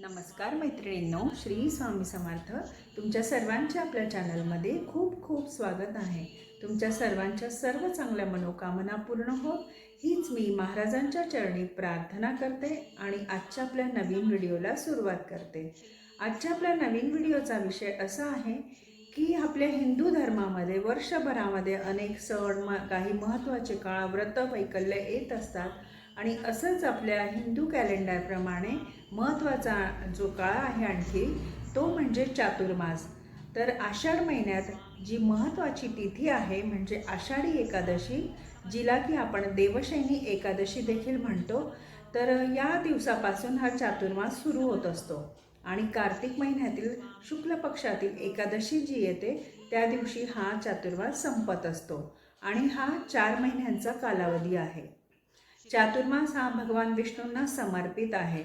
नमस्कार मैत्रिणींनो श्री स्वामी समर्थ. तुमच्या सर्वांच्या आपल्या चॅनलमध्ये खूप खूप स्वागत आहे. तुमच्या सर्वांच्या सर्व चांगल्या मनोकामना पूर्ण हो हीच मी महाराजांच्या चरणी प्रार्थना करते आणि आजच्या आपल्या नवीन व्हिडिओला सुरुवात करते. आजच्या आपल्या नवीन व्हिडिओचा विषय असा आहे की आपल्या हिंदू धर्मामध्ये वर्षभरामध्ये अनेक सण म काही महत्त्वाचे काळ व्रत वैकल्य येत असतात. आणि असंच आपल्या हिंदू कॅलेंडरप्रमाणे महत्त्वाचा जो काळ आहे आणखी तो म्हणजे चातुर्मास. तर आषाढ महिन्यात जी महत्त्वाची तिथी आहे म्हणजे आषाढी एकादशी जिला की आपण देवशैनी एकादशी देखील म्हणतो तर या दिवसापासून हा चातुर्मास सुरू होत असतो. आणि कार्तिक महिन्यातील शुक्ल पक्षातील एकादशी जी येते त्या दिवशी हा चातुर्मास संपत असतो. आणि हा चार महिन्यांचा कालावधी आहे. चातुर्मास हा भगवान विष्णूंना समर्पित आहे.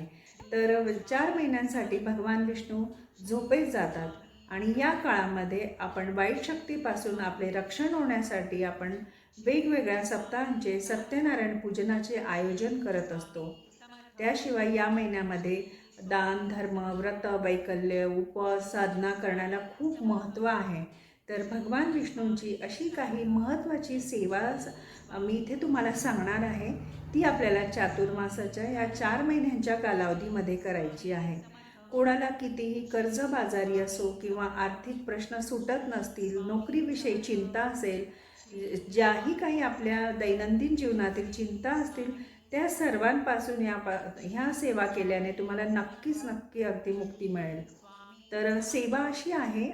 तर चार महिन्यांसाठी भगवान विष्णू झोपेत जातात आणि या काळामध्ये आपण वाईट शक्तीपासून आपले रक्षण होण्यासाठी आपण वेगवेगळ्या सप्ताहांचे सत्यनारायण पूजनाचे आयोजन करत असतो. त्याशिवाय या महिन्यामध्ये दान धर्म व्रत वैकल्य उपवास साधना करण्याला खूप महत्त्व आहे. तर भगवान विष्णूंची अशी काही महत्त्वाची सेवा मी इथे तुम्हाला सांगणार आहे. ती आपल्याला चातुर्मासाच्या या चार महिन्यांच्या कालावधीमध्ये करायची आहे. कोणाला कितीही कर्जबाजारी असो किंवा आर्थिक प्रश्न सुटत नसतील नोकरीविषयी चिंता असेल ज्याही काही आपल्या दैनंदिन जीवनातील चिंता असतील त्या सर्वांपासून या पा ह्या सेवा केल्याने तुम्हाला नक्कीच नक्की अगदी मुक्ती मिळेल. तर सेवा अशी आहे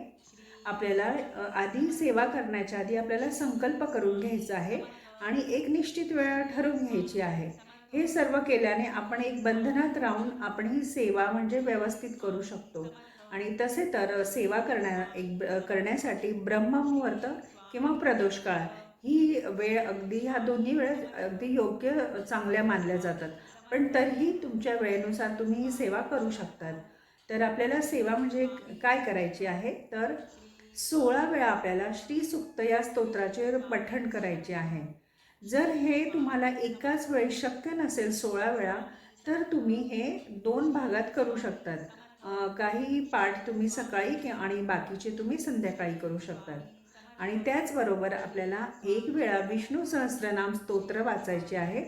आपल्याला आधी सेवा करण्याच्या आधी आपल्याला संकल्प करून घ्यायचा आहे आणि एक निश्चित वेळ ठरवून घ्यायची आहे. हे सर्व केल्याने आपण एक बंधनात राहून आपण ही सेवा म्हणजे व्यवस्थित करू शकतो. आणि तसे तर सेवा करण्या एक करण्यासाठी ब्रह्ममुहूर्त किंवा प्रदोष काळ ही वेळ अगदी ह्या दोन्ही वेळ अगदी योग्य चांगल्या मानल्या जातात. पण तरीही तुमच्या वेळेनुसार तुम्ही ही सेवा करू शकतात. तर आपल्याला सेवा म्हणजे काय करायची आहे? तर सोळा वेळा आपल्याला श्री सुक्त या स्तोत्राचे पठण करायचे आहे. जर हे तुम्हाला एकाच वेळी शक्य नसेल सोळा वेळा तर तुम्ही हे दोन भागात करू शकतात. काही पाठ तुम्ही सकाळी कि- आणि बाकीचे तुम्ही संध्याकाळी करू शकतात. आणि त्याचबरोबर आपल्याला एक वेळा विष्णू सहस्रनाम स्तोत्र वाचायचे आहे.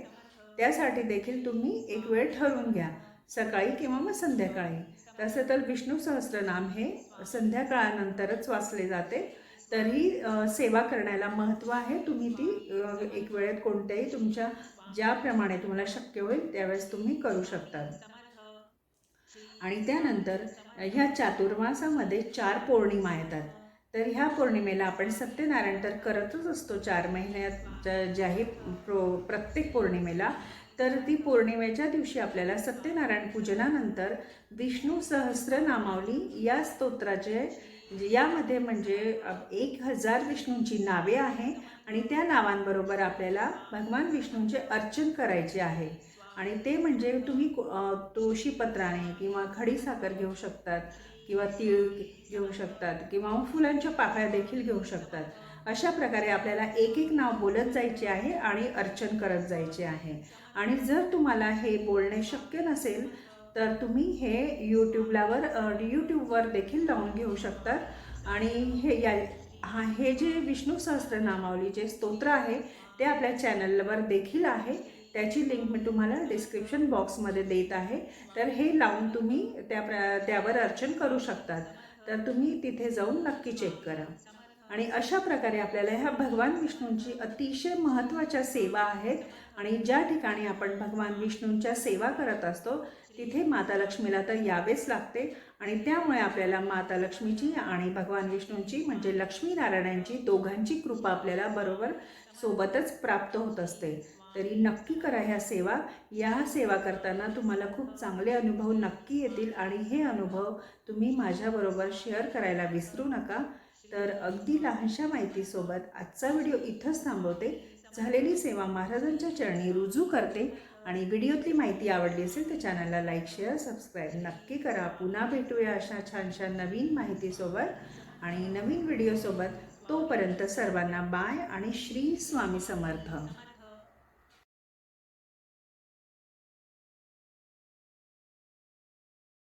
त्यासाठी देखील तुम्ही एक वेळ ठरवून घ्या. सकाळी किंवा मग संध्याकाळी. तसं तर विष्णू सहस्रनाम हे संध्याकाळानंतरच वाचले जाते. तरी सेवा करण्याला महत्त्व आहे. तुम्ही ती एक वेळेत कोणत्याही तुमच्या ज्याप्रमाणे तुम्हाला शक्य होईल त्यावेळेस तुम्ही करू शकता. आणि त्यानंतर ह्या चातुर्मासामध्ये चार पौर्णिमा येतात. तर ह्या पौर्णिमेला आपण सत्यनारायण तर करतच असतो चार महिन्यात ज्या- ज्याही प्रो प्रत्येक पौर्णिमेला. तर ती पौर्णिमेच्या दिवशी आपल्याला सत्यनारायण पूजनानंतर विष्णू सहस्र नामावली या स्तोत्राचे म्हणजे यामध्ये म्हणजे एक हजार विष्णूंची नावे आहे आणि त्या नावांबरोबर आपल्याला भगवान विष्णूंचे अर्चन करायचे आहे. आणि ते म्हणजे तुम्ही तुळशीपत्राने किंवा खडीसाखर घेऊ शकतात किंवा तीळ घेऊ शकतात किंवा फुलांच्या पाकळ्या देखील घेऊ शकतात. अशा प्रकारे आपल्याला एक एक नाव बोलत जायचे आहे आणि अर्चन करत जायचे आहे. आणि जर तुम्हाला हे बोलणे शक्य नसेल तर तुम्ही हे यूट्यूबलावर यूट्यूबवर देखील लावून घेऊ शकतात आणि हे या हा हे जे विष्णू सहस्त्रनामावली जे स्तोत्र आहे ते आपल्या चॅनलवर देखील आहे. त्याची लिंक मी तुम्हाला डिस्क्रिप्शन बॉक्समध्ये देत आहे. तर हे लावून तुम्ही त्या प्र त्यावर अर्चन करू शकतात. तर तुम्ही तिथे जाऊन नक्की चेक करा. आणि अशा प्रकारे आपल्याला ह्या भगवान विष्णूंची अतिशय महत्त्वाच्या सेवा आहेत. आणि ज्या ठिकाणी आपण भगवान विष्णूंच्या सेवा करत असतो तिथे माता लक्ष्मीला तर यावेच लागते. आणि त्यामुळे आपल्याला माता लक्ष्मीची आणि भगवान विष्णूंची म्हणजे लक्ष्मीनारायणांची दोघांची कृपा आपल्याला बरोबर सोबतच प्राप्त होत असते. तरी नक्की करा ह्या सेवा. या सेवा करताना तुम्हाला खूप चांगले अनुभव नक्की येतील आणि हे अनुभव तुम्ही माझ्याबरोबर शेअर करायला विसरू नका. तर अगदी लहानशा माहितीसोबत आजचा व्हिडिओ इथंच थांबवते. झालेली सेवा महाराजांच्या चरणी रुजू करते आणि व्हिडिओतली माहिती आवडली असेल तर चॅनलला लाईक शेअर सबस्क्राईब नक्की करा. पुन्हा भेटूया अशा छानशा नवीन माहितीसोबत आणि नवीन व्हिडिओसोबत. तोपर्यंत सर्वांना बाय आणि श्री स्वामी समर्थ.